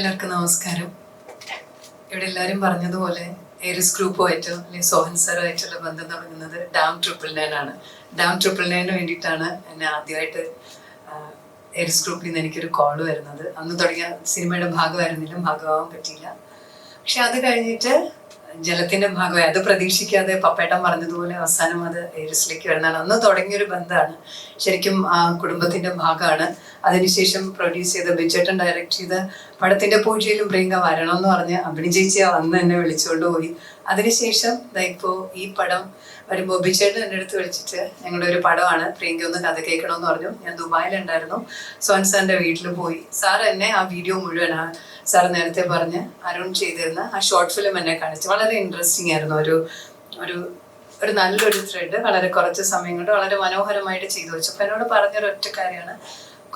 എല്ലാവർക്കും നമസ്കാരം. ഇവിടെ എല്ലാവരും പറഞ്ഞതുപോലെ ഏരിസ് ഗ്രൂപ്പുമായിട്ടോ അല്ലെങ്കിൽ സോഹൻ സാറുമായിട്ടുള്ള ബന്ധം തുടങ്ങുന്നത് ഡാം ട്രിപ്പിൾ നയൻ ആണ്. ഡാം ട്രിപ്പിൾ നയന് വേണ്ടിയിട്ടാണ് എന്നെ ആദ്യമായിട്ട് ഏരിസ് ഗ്രൂപ്പിൽ നിന്ന് എനിക്കൊരു കോൾ വരുന്നത്. അന്ന് തുടങ്ങിയ സിനിമയുടെ ഭാഗമായിരുന്നില്ല ഭാഗമാവാൻ പറ്റിയില്ല. പക്ഷെ അത് കഴിഞ്ഞിട്ട് ജലത്തിന്റെ ഭാഗമായി. അത് പ്രതീക്ഷിക്കാതെ പപ്പേട്ടൻ പറഞ്ഞതുപോലെ അവസാനം അത് ഏരിസിലേക്ക് വരുന്നതാണ്. അന്ന് തുടങ്ങിയൊരു ബന്ധമാണ്. ശരിക്കും ആ കുടുംബത്തിന്റെ ഭാഗമാണ്. അതിനുശേഷം പ്രൊഡ്യൂസ് ചെയ്ത ബിജേട്ടൻ ഡയറക്ട് ചെയ്ത് പടത്തിന്റെ പൂജയിലും പ്രിയങ്ക വരണം എന്ന് പറഞ്ഞ് അഭിനി ചേച്ചി അന്ന് എന്നെ വിളിച്ചുകൊണ്ട് പോയി. അതിനുശേഷം ഇപ്പോ ഈ പടം വരുമ്പോൾ ബിജേട്ടൻ എന്റെ അടുത്ത് വിളിച്ചിട്ട് ഞങ്ങളുടെ ഒരു പടമാണ്. പ്രിയങ്ക ഒന്ന് കഥ കേൾക്കണമെന്ന് പറഞ്ഞു. ഞാൻ ദുബായിലുണ്ടായിരുന്നു. സോൻ സാറിന്റെ വീട്ടിൽ പോയി. സാർ എന്നെ ആ വീഡിയോ മുഴുവൻ സാർ നേരത്തെ പറഞ്ഞ് അരുൺ ചെയ്തിരുന്ന ആ ഷോർട്ട് ഫിലിം എന്നെ കാണിച്ചു വളരെ ഇൻട്രസ്റ്റിംഗ് ആയിരുന്നു. ഒരു ഒരു ഒരു നല്ലൊരു ത്രെഡ് വളരെ കുറച്ച് സമയം കൊണ്ട് വളരെ മനോഹരമായിട്ട് ചെയ്തു വെച്ചു. അപ്പൊ എന്നോട് പറഞ്ഞൊരു ഒറ്റ കാര്യമാണ്.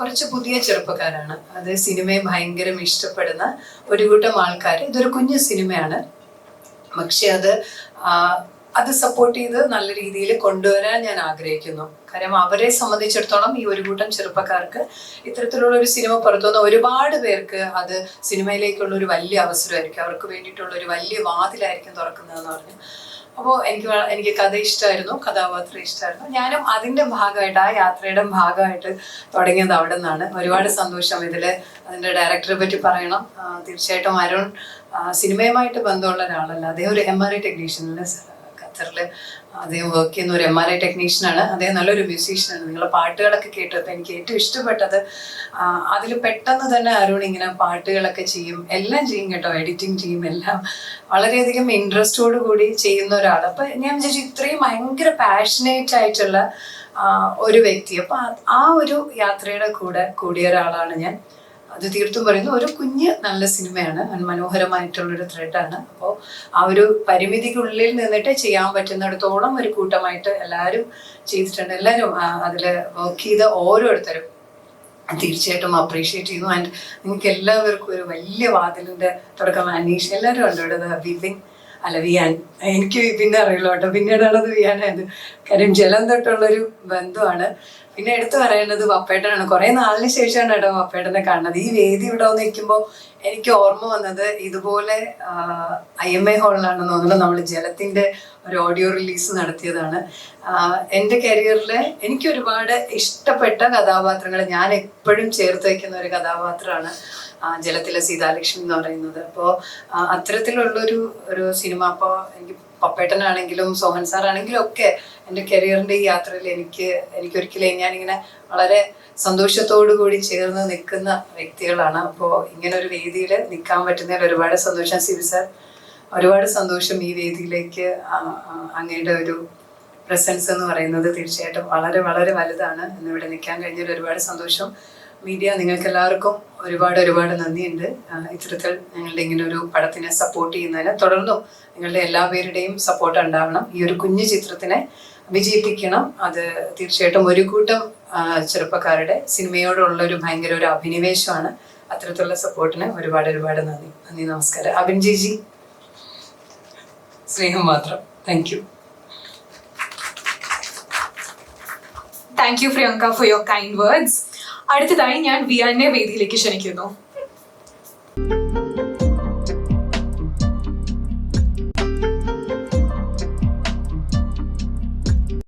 കുറച്ച് പുതിയ ചെറുപ്പക്കാരാണ്. അത് സിനിമയെ ഭയങ്കരം ഇഷ്ടപ്പെടുന്ന ഒരു കൂട്ടം ആൾക്കാർ ഇതൊരു കുഞ്ഞു സിനിമയാണ്. പക്ഷെ അത് അത് സപ്പോർട്ട് ചെയ്ത് നല്ല രീതിയിൽ കൊണ്ടുവരാൻ ഞാൻ ആഗ്രഹിക്കുന്നു. കാരണം അവരെ സംബന്ധിച്ചിടത്തോളം ഈ ഒരു കൂട്ടം ചെറുപ്പക്കാർക്ക് ഇത്തരത്തിലുള്ള ഒരു സിനിമ പുറത്തുനിന്ന് ഒരുപാട് പേർക്ക് അത് സിനിമയിലേക്കുള്ള ഒരു വലിയ അവസരമായിരിക്കും. അവർക്ക് വേണ്ടിയിട്ടുള്ള ഒരു വലിയ വാതിലായിരിക്കും തുറക്കുന്നതെന്ന് പറഞ്ഞു. അപ്പോൾ എനിക്ക് എനിക്ക് കഥ ഇഷ്ടമായിരുന്നു. കഥാപാത്രം ഇഷ്ടമായിരുന്നു. ഞാനും അതിന്റെ ഭാഗമായിട്ട് ആ യാത്രയുടെ ഭാഗമായിട്ട് തുടങ്ങിയത് അവിടെ നിന്നാണ് ഒരുപാട് സന്തോഷം ഇതിൽ അതിന്റെ ഡയറക്ടറെ പറ്റി പറയണം. തീർച്ചയായിട്ടും അരുൺ സിനിമയുമായിട്ട് ബന്ധമുള്ള ഒരാളല്ല. അദ്ദേഹം ഒരു എം ആർ ഐ ടെക്നീഷ്യനിൽ ഖത്തറിൽ അദ്ദേഹം വർക്ക് ചെയ്യുന്ന ഒരു എം ആർ ഐ ടെക്നീഷ്യനാണ് അദ്ദേഹം നല്ലൊരു മ്യൂസീഷ്യനാണ് നിങ്ങളെ പാട്ടുകളൊക്കെ കേട്ടപ്പോൾ എനിക്ക് ഏറ്റവും ഇഷ്ടപ്പെട്ടത് അതിൽ പെട്ടെന്ന് തന്നെ അരുൺ ഇങ്ങനെ പാട്ടുകളൊക്കെ ചെയ്യും. എല്ലാം ചെയ്യും കേട്ടോ. എഡിറ്റിംഗ് ചെയ്യും എല്ലാം. വളരെയധികം ഇൻട്രസ്റ്റോട് കൂടി ചെയ്യുന്ന ഒരാൾ അപ്പം ഞാൻ വിചാരിച്ചു ഇത്രയും ഭയങ്കര പാഷനേറ്റ് ആയിട്ടുള്ള ഒരു വ്യക്തി. അപ്പം ആ ഒരു യാത്രയുടെ കൂടെ കൂടിയ ഒരാളാണ് ഞാൻ. അത് തീർത്തും പറയുന്നു. ഒരു കുഞ്ഞ് നല്ല സിനിമയാണ്. മനോഹരമായിട്ടുള്ളൊരു ത്രെഡാണ് അപ്പോൾ ആ ഒരു പരിമിതിക്കുള്ളിൽ നിന്നിട്ട് ചെയ്യാൻ പറ്റുന്നിടത്തോളം ഒരു കൂട്ടമായിട്ട് എല്ലാവരും ചെയ്തിട്ടുണ്ട്. എല്ലാവരും അതിൽ വർക്ക് ചെയ്ത ഓരോരുത്തരും തീർച്ചയായിട്ടും അപ്രീഷിയേറ്റ് ചെയ്യുന്നു. ആൻഡ് നിങ്ങൾക്ക് എല്ലാവർക്കും ഒരു വലിയ വാതിലിന്റെ തുടക്കം. അനീഷ് എല്ലാവരും ഉണ്ട് ഇവിടെ വിപിൻ അല്ല വിയാൻ. എനിക്ക് പിന്നെ അറിയുള്ളൂ കേട്ടോ. പിന്നീടാണ് അത് വിയാനായത്. കാര്യം ജലം തൊട്ടുള്ളൊരു ബന്ധമാണ് പിന്നെ എടുത്തു പറയേണ്ടത് വപ്പേട്ടനാണ്. കുറെ നാളിന് ശേഷമാണ് കേട്ടോ വപ്പേട്ടനെ കാണുന്നത്. ഈ വേദി ഇവിടെ വന്ന് നിൽക്കുമ്പോൾ എനിക്ക് ഓർമ്മ വന്നത് ഇതുപോലെ ഐ എം എ ഹോളിലാണെന്ന് തോന്നുന്നു. നമ്മൾ ജലത്തിന്റെ ഒരു ഓഡിയോ റിലീസ് നടത്തിയതാണ്. എന്റെ കരിയറിൽ എനിക്ക് ഒരുപാട് ഇഷ്ടപ്പെട്ട കഥാപാത്രങ്ങൾ ഞാൻ എപ്പോഴും ചേർത്ത് വയ്ക്കുന്ന ഒരു കഥാപാത്രമാണ്. ജലത്തിലെ സീതാലക്ഷ്മി എന്ന് പറയുന്നത്. അപ്പോ അത്തരത്തിലുള്ളൊരു ഒരു സിനിമ അപ്പോൾ എനിക്ക് പപ്പേട്ടനാണെങ്കിലും സോഹൻ സാർ ആണെങ്കിലും ഒക്കെ എന്റെ കരിയറിന്റെ ഈ യാത്രയിൽ എനിക്ക് എനിക്ക് എനിക്കൊരിക്കലും ഞാനിങ്ങനെ വളരെ സന്തോഷത്തോടു കൂടി ചേർന്ന് നിൽക്കുന്ന വ്യക്തികളാണ്. അപ്പോ ഇങ്ങനെ ഒരു വേദിയിൽ നിൽക്കാൻ പറ്റുന്നതിൽ ഒരുപാട് സന്തോഷം. സിബി സാർ ഒരുപാട് സന്തോഷം ഈ വേദിയിലേക്ക് അങ്ങയുടെ ഒരു പ്രസൻസ് എന്ന് പറയുന്നത് തീർച്ചയായിട്ടും വളരെ വളരെ വലുതാണ്. ഇന്നിവിടെ നിൽക്കാൻ കഴിഞ്ഞ ഒരുപാട് സന്തോഷം. മീഡിയ നിങ്ങൾക്ക് എല്ലാവർക്കും ഒരുപാട് ഒരുപാട് നന്ദിയുണ്ട്. ഇത്തരത്തിൽ ഞങ്ങളുടെ ഇങ്ങനെ ഒരു പടത്തിനെ സപ്പോർട്ട് ചെയ്യുന്നതിന്. തുടർന്നും നിങ്ങളുടെ എല്ലാ പേരുടെയും സപ്പോർട്ട് ഉണ്ടാവണം. ഈ ഒരു കുഞ്ഞു ചിത്രത്തിനെ വിജയിപ്പിക്കണം. അത് തീർച്ചയായിട്ടും ഒരു കൂട്ടം ചെറുപ്പക്കാരുടെ സിനിമയോടുള്ള ഒരു ഭയങ്കര ഒരു അഭിനിവേശമാണ്. അത്തരത്തിലുള്ള സപ്പോർട്ടിന് ഒരുപാട് ഒരുപാട് നന്ദി. നന്ദി നമസ്കാരം. അബിൻ ജിജി സ്നേഹം മാത്രം. Thank you thank you Priyanka for your kind words അടുത്തതായി ഞാൻ വിയാനെ വേദിയിലേക്ക് ക്ഷണിക്കുന്നു.